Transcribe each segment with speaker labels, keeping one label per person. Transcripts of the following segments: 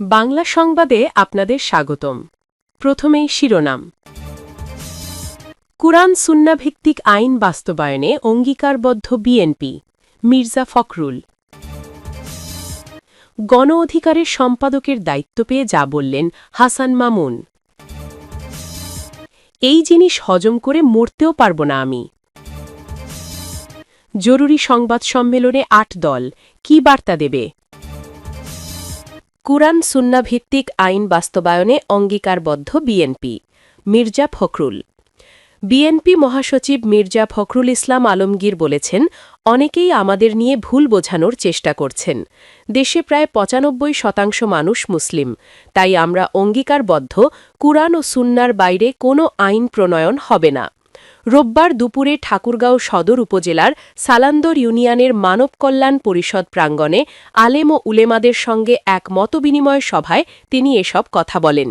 Speaker 1: বাংলা সংবাদে আপনাদের স্বাগতম। প্রথমেই শিরোনাম। কুরআন সুন্নাভিত্তিক আইন বাস্তবায়নে অঙ্গীকারবদ্ধ বিএনপি, মির্জা ফখরুল। গণ অধিকারের সম্পাদকের দায়িত্ব পেয়ে যা বললেন হাসান মামুন। এই জিনিস হজম করে মরতেও পারব না আমি। জরুরি সংবাদ সম্মেলনে আট দল, কি বার্তা দেবে? কুরআন সুন্নাভিত্তিক আইন বাস্তবায়নে অঙ্গীকারবদ্ধ বিএনপি। মির্জা ফখরুল। বিএনপি মহাসচিব মির্জা ফখরুল ইসলাম আলমগীর বলেছেন, অনেকেই আমাদের নিয়ে ভুল বোঝানোর চেষ্টা করছেন। দেশে প্রায় পঁচানব্বই শতাংশ মানুষ মুসলিম। তাই আমরা অঙ্গীকারবদ্ধ কুরআন ও সুন্নার বাইরে কোনো আইন প্রণয়ন হবে না। রোববার দুপুরে ঠাকুরগাঁও সদর উপজেলার সালান্দর ইউনিয়নের মানব কল্যাণ পরিষদ প্রাঙ্গণে আলেম ও উলেমাদের সঙ্গে এক মতবিনিময় সভায় তিনি এসব কথা বলেন।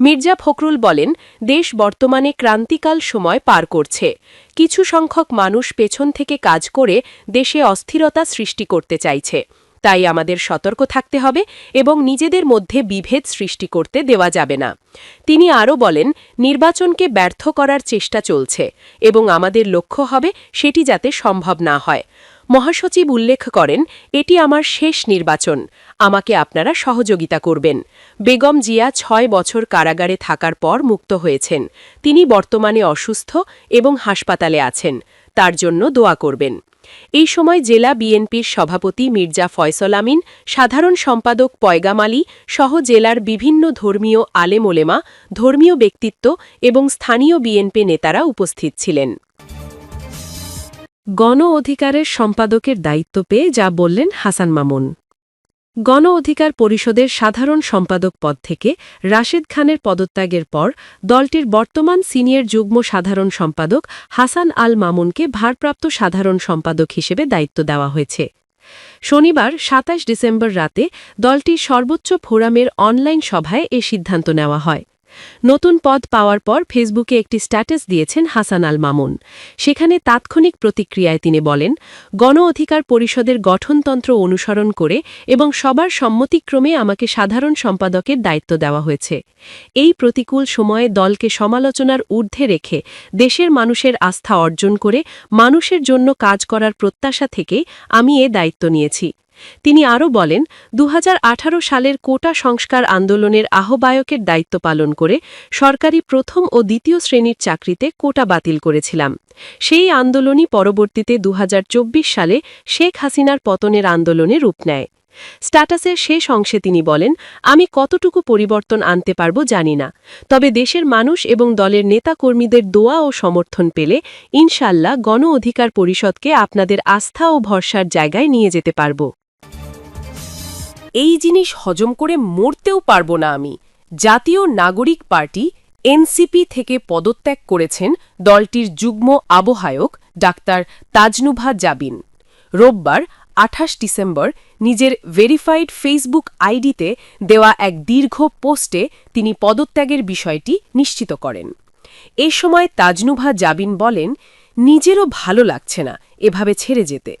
Speaker 1: মির্জা ফখরুল বলেন, দেশ বর্তমানে ক্রান্তিকাল সময় পার করছে। কিছু সংখ্যক মানুষ পেছন থেকে কাজ করে দেশে অস্থিরতা সৃষ্টি করতে চাইছে। তাই আমাদের সতর্ক থাকতে হবে এবং নিজেদের মধ্যে বিভেদ সৃষ্টি করতে দেওয়া যাবে না। তিনি আরও বলেন, নির্বাচনকে ব্যর্থ করার চেষ্টা চলছে এবং আমাদের লক্ষ্য হবে সেটি যাতে সম্ভব না হয়। মহাসচিব উল্লেখ করেন, এটি আমার শেষ নির্বাচন। আমাকে আপনারা সহযোগিতা করবেন। বেগম জিয়া ছয় বছর কারাগারে থাকার পর মুক্ত হয়েছেন। তিনি বর্তমানে অসুস্থ এবং হাসপাতালে আছেন। তার জন্য দোয়া করবেন। এই সময় জেলা বিএনপির সভাপতি মির্জা ফয়সল আমিন, সাধারণ সম্পাদক পয়গাম আলী সহ জেলার বিভিন্ন ধর্মীয় আলেমোলেমা ধর্মীয় ব্যক্তিত্ব এবং স্থানীয় বিএনপি নেতারা উপস্থিত ছিলেন। গণ অধিকারের সম্পাদকের দায়িত্ব পেয়ে যা বললেন হাসান মামুন। গণ অধিকার পরিষদের সাধারণ সম্পাদক পদ থেকে রাশেদ খানের পদত্যাগের পর দলটির বর্তমান সিনিয়র যুগ্ম সাধারণ সম্পাদক হাসান আল মামুনকে ভারপ্রাপ্ত সাধারণ সম্পাদক হিসেবে দায়িত্ব দেওয়া হয়েছে। শনিবার ২৭ ডিসেম্বর রাতে দলটির সর্বোচ্চ ফোরামের অনলাইন সভায় এ সিদ্ধান্ত নেওয়া হয়। নতুন পদ পাওয়ার পর ফেসবুকে একটি স্ট্যাটাস দিয়েছেন হাসান আল মামুন। সেখানে তাৎক্ষণিক প্রতিক্রিয়ায় তিনি বলেন, গণ অধিকার পরিষদের গঠনতন্ত্র অনুসরণ করে এবং সবার সম্মতিক্রমে আমাকে সাধারণ সম্পাদকের দায়িত্ব দেওয়া হয়েছে। এই প্রতিকূল সময়ে দলকে সমালোচনার ঊর্ধ্বে রেখে দেশের মানুষের আস্থা অর্জন করে মানুষের জন্য কাজ করার প্রত্যাশা থেকে আমি এ দায়িত্ব নিয়েছি। তিনি আরও বলেন, দুহাজার আঠারো সালের কোটা সংস্কার আন্দোলনের আহ্বায়কের দায়িত্ব পালন করে সরকারি প্রথম ও দ্বিতীয় শ্রেণির চাকরিতে কোটা বাতিল করেছিলাম। সেই আন্দোলনই পরবর্তীতে দুহাজার চব্বিশ সালে শেখ হাসিনার পতনের আন্দোলনে রূপ নেয়। স্ট্যাটাসের শেষ অংশে তিনি বলেন, আমি কতটুকু পরিবর্তন আনতে পারব জানি না, তবে দেশের মানুষ এবং দলের নেতাকর্মীদের দোয়া ও সমর্থন পেলে ইনশাল্লাহ গণ অধিকার পরিষদকে আপনাদের আস্থা ও ভরসার জায়গায় নিয়ে যেতে পারব। এই জিনিস হজম করে মরতেও পারব না আমি। জাতীয় নাগরিক পার্টি এনসিপি থেকে পদত্যাগ করেছেন দলটির যুগ্ম আবহায়ক ডাক্তার তাজনুভা জাবিন। রোববার আঠাশ ডিসেম্বর নিজের ভেরিফাইড ফেসবুক আইডিতে দেওয়া এক দীর্ঘ পোস্টে তিনি পদত্যাগের বিষয়টি নিশ্চিত করেন। এ সময় তাজনুভা জাবিন বলেন, নিজেরও ভালো লাগছে না এভাবে ছেড়ে যেতে।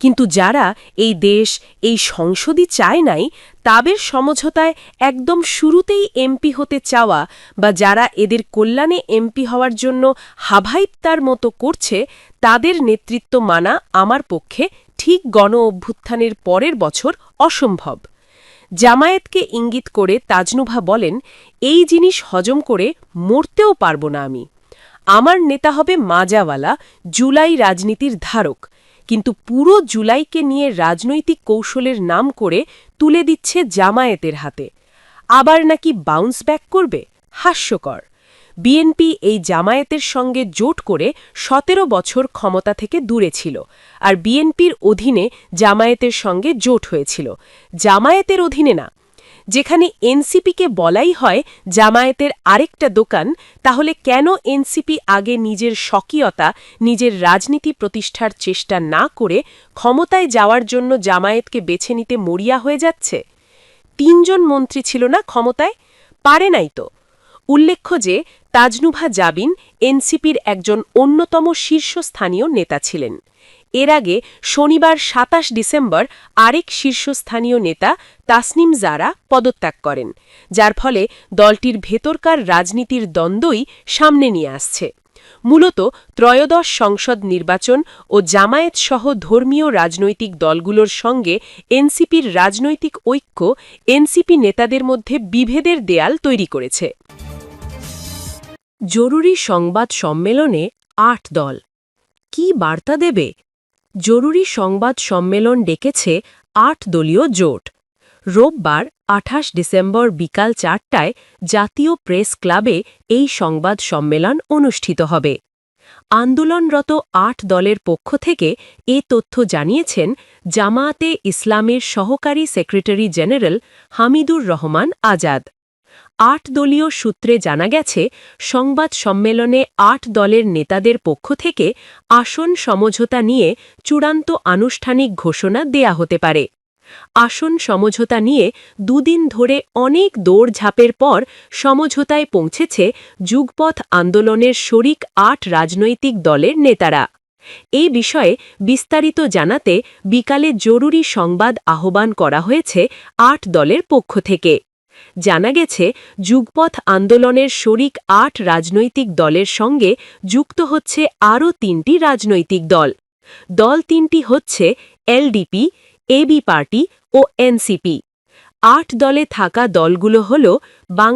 Speaker 1: কিন্তু যারা এই দেশ, এই সংসদই চায় নাই, তাদের সমঝোতায় একদম শুরুতেই এমপি হতে চাওয়া বা যারা এদের কল্যাণে এমপি হওয়ার জন্য হাভাইত্তার মতো করছে, তাদের নেতৃত্ব মানা আমার পক্ষে ঠিক গণ অভ্যুত্থানের পরের বছর অসম্ভব। জামায়াতকে ইঙ্গিত করে তাজনুভা বলেন, এই জিনিস হজম করে মরতেও পারব না আমি। আমার নেতা হবে মাজাওয়ালা, জুলাই রাজনীতির ধারক। কিন্তু পুরো জুলাইকে নিয়ে রাজনৈতিক কৌশলের নাম করে তুলে দিচ্ছে জামায়াতের হাতে। আবার নাকি বাউন্স ব্যাক করবে? হাস্যকর। বিএনপি এই জামায়াতের সঙ্গে জোট করে সতেরো বছর ক্ষমতা থেকে দূরে ছিল আর বিএনপির অধীনে জামায়াতের সঙ্গে জোট হয়েছিল। জামায়াতের অধীনে না যেখানে এনসিপিকে বলাই হয় জামায়াতের আরেকটা দোকান, তাহলে কেন এনসিপি আগে নিজের স্বকীয়তা, নিজের রাজনীতি প্রতিষ্ঠার চেষ্টা না করে ক্ষমতায় যাওয়ার জন্য জামায়াতকে বেছে নিতে মরিয়া হয়ে যাচ্ছে? তিনজন মন্ত্রী ছিল না ক্ষমতায়? পারে নাই তো। উল্লেখ্য যে, তাজনুভা জাবিন এনসিপির একজন অন্যতম শীর্ষস্থানীয় নেতা ছিলেন। এর আগে শনিবার সাতাশ ডিসেম্বর আরেক শীর্ষস্থানীয় নেতা তাসনিম জারা পদত্যাগ করেন, যার ফলে দলটির ভেতরকার রাজনীতির দ্বন্দ্বই সামনে নিয়ে আসছে। মূলত ত্রয়োদশ সংসদ নির্বাচন ও জামায়াত সহ ধর্মীয় রাজনৈতিক দলগুলোর সঙ্গে এনসিপির রাজনৈতিক ঐক্য এনসিপি নেতাদের মধ্যে বিভেদের দেয়াল তৈরি করেছে। জরুরি সংবাদ সম্মেলনে আট দল। কি বার্তা দেবে? জরুরি সংবাদ সম্মেলন ডেকেছে আট দলীয় জোট। রোববার আঠাশ ডিসেম্বর বিকাল চারটায় জাতীয় প্রেস ক্লাবে এই সংবাদ সম্মেলন অনুষ্ঠিত হবে। আন্দোলনরত আট দলের পক্ষ থেকে এ তথ্য জানিয়েছেন জামায়াতে ইসলামের সহকারী সেক্রেটারি জেনারেল হামিদুর রহমান আজাদ। আট দলীয় সূত্রে জানা গেছে, সংবাদ সম্মেলনে আট দলের নেতাদের পক্ষ থেকে আসন সমঝোতা নিয়ে চূড়ান্ত আনুষ্ঠানিক ঘোষণা দেয়া হতে পারে। আসন সমঝোতা নিয়ে দুদিন ধরে অনেক দৌড়ঝাঁপের পর সমঝোতায় পৌঁছেছে যুগপথ আন্দোলনের শরিক আট রাজনৈতিক দলের নেতারা। এই বিষয়ে বিস্তারিত জানাতে বিকালে জরুরি সংবাদ আহ্বান করা হয়েছে আট দলের পক্ষ থেকে। জানা গেছে, যুগপথ আন্দোলনের শরিক আট রাজনৈতিক দলের সঙ্গে যুক্ত হচ্ছে আরও তিনটি রাজনৈতিক দল। দল তিনটি হচ্ছে এলডিপি এবি পার্টি ও এনসিপি আট দলে থাকা দলগুলো হল বাং